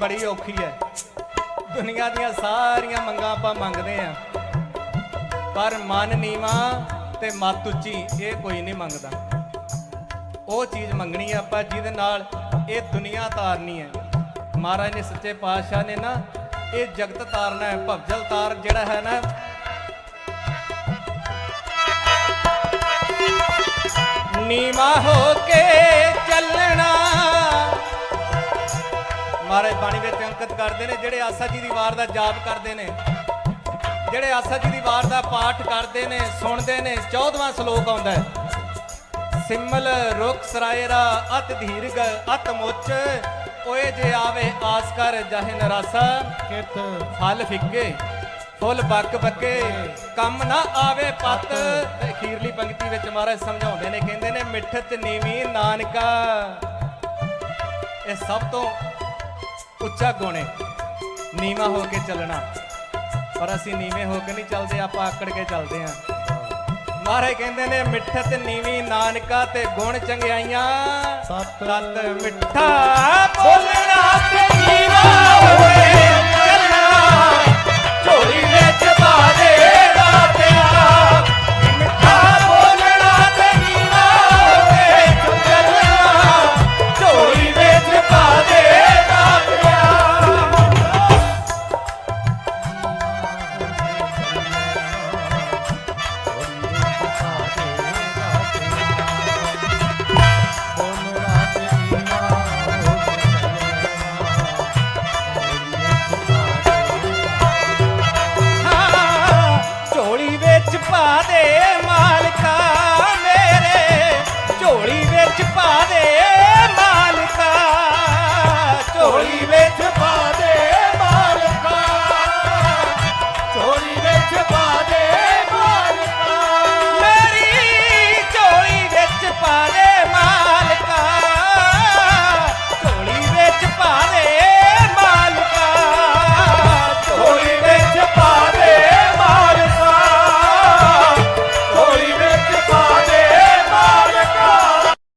ਬੜੀ ਔਖੀ ਹੈ ਦੁਨੀਆ ਦੀਆਂ ਸਾਰੀਆਂ ਮੰਗਾਂ ਆਪਾਂ ਮੰਗਦੇ ਆ ਪਰ ਮਨ ਨੀਵਾ ਤੇ ਮੱਤ ਉੱਚੀ, ਇਹ ਕੋਈ ਨਹੀਂ ਮੰਗਦਾ। ਉਹ ਚੀਜ਼ ਮੰਗਣੀ ਹੈ ਆਪਾਂ, ਜਿਹਦੇ ਨਾਲ ਇਹ ਦੁਨੀਆ ਤਾਰਨੀ ਹੈ। ਮਹਾਰਾਜ ਨੇ ਸੱਚੇ ਪਾਤਸ਼ਾਹ ਨੇ ਨਾ, ਇਹ ਜਗਤ ਤਾਰਨਾ ਹੈ, ਭਵਜਲ ਤਾਰ ਜਿਹੜਾ ਹੈ ਨਾ। ਨੀਵਾ ਹੋ ਕੇ ਮਹਾਰਾਜ ਬਾਣੀ ਵਿੱਚ ਅੰਕਿਤ ਕਰਦੇ ਨੇ ਜਿਹੜੇ ਆਸਾ ਜੀ ਦੀ ਵਾਰ ਦਾ ਜਾਪ ਕਰਦੇ ਨੇ ਜਿਹੜੇ ਆਸਾ ਜੀ ਦੀ ਵਾਰ ਦਾ ਪਾਠ ਕਰਦੇ ਨੇ ਸੁਣਦੇ ਨੇ 14ਵਾਂ ਸ਼ਲੋਕ ਆਉਂਦਾ ਹੈ। ਸਿਮਲ ਰੁਖ ਸਰਾਇਰਾ ਅਤ ਧੀਰਗ ਅਤ ਮੁੱਚ ਓਏ ਜੇ ਆਵੇ ਆਸ ਕਰ ਜਹ ਨਰਾਸਾ। ਕਿਤ ਫਲ ਫਿੱਕੇ ਫੁੱਲ ਬੱਕ ਬੱਕੇ ਕੰਮ ਨਾ ਆਵੇ ਪਤ। ਤੇ ਅਖੀਰਲੀ ਪੰਕਤੀ ਵਿੱਚ ਮਹਾਰਾਜ ਸਮਝਾਉਂਦੇ ਨੇ ਕਹਿੰਦੇ ਨੇ ਮਿੱਠਤ ਨੀਵੀਂ ਨਾਨਕਾ। ਇਹ ਸਭ ਤੋਂ ਉੱਚਾ ਗੁਣ। ਹੈ ਨੀਵਾ ਹੋ ਕੇ ਚੱਲਣਾ। ਪਰ ਅਸੀਂ ਨੀਵੇਂ ਹੋ ਕੇ ਨਹੀਂ ਚੱਲਦੇ ਆਪਾਂ ਆਕੜ ਕੇ ਚੱਲਦੇ ਆਂ ਮਹਾਰਾਜ ਕਹਿੰਦੇ ਨੇ ਮਿੱਠਤ ਨੀਵੀਂ ਨਾਨਕਾ ਤੇ ਗੁਣ ਚੰਗਿਆਈਆਂ। ਸਤ ਤਤ ਮਿੱਠਾ ਬੋਲਣਾ ਤੇ ਨੀਵਾ। ਪਾ ਦੇ ਮਾਲਕਾ ਮੇਰੇ ਝੋਲੀ ਵਿੱਚ ਪਾ ਦੇ